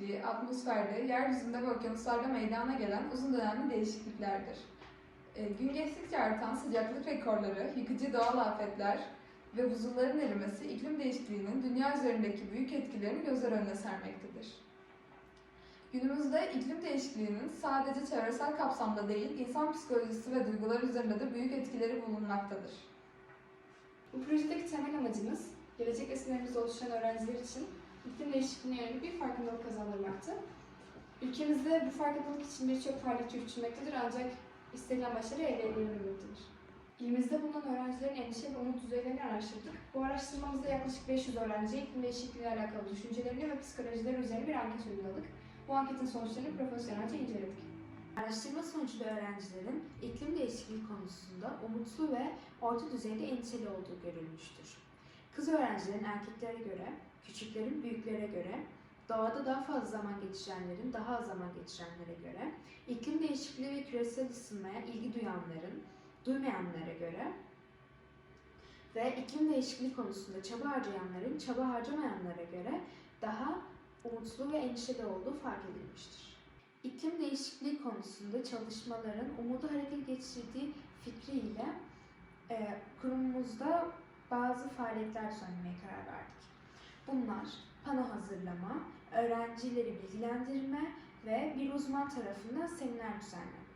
değişikliği, atmosferde, yeryüzünde ve okyanuslarda meydana gelen uzun dönemli değişikliklerdir. E, gün geçtikçe artan sıcaklık rekorları, yıkıcı doğal afetler ve buzulların erimesi iklim değişikliğinin dünya üzerindeki büyük etkilerini gözler önüne sermektedir. Günümüzde iklim değişikliğinin sadece çevresel kapsamda değil, insan psikolojisi ve duyguları üzerinde de büyük etkileri bulunmaktadır. Bu projedeki temel amacımız, gelecek nesillerimizde oluşan öğrenciler için iklim değişikliğine yönelik bir farkındalık kazandırmaktı. Ülkemizde bu farkındalık için birçok faaliyet yürütülmektedir ancak istenilen başarı elde edilememektedir. İlimizde bulunan öğrencilerin endişe ve umut düzeylerini araştırdık. Bu araştırmamızda yaklaşık 500 öğrenciye iklim değişikliğiyle alakalı düşüncelerini ve psikolojileri üzerine bir anket uyguladık. Bu anketin sonuçlarını profesyonelce inceledik. Araştırma sonucunda öğrencilerin iklim değişikliği konusunda umutlu ve orta düzeyde endişeli olduğu görülmüştür. Kız öğrencilerin erkeklere göre, küçüklerin büyüklere göre, doğada daha fazla zaman geçirenlerin daha az zaman geçirenlere göre, iklim değişikliği ve küresel ısınmaya ilgi duyanların duymayanlara göre ve iklim değişikliği konusunda çaba harcayanların çaba harcamayanlara göre daha umutlu ve endişeli olduğu fark edilmiştir. İklim değişikliği konusunda çalışmaların umudu harekete geçirdiği fikriyle e, kurumumuzda bazı faaliyetler düzenlemeye karar verdik. Bunlar pano hazırlama, öğrencileri bilgilendirme ve bir uzman tarafından seminer düzenleme.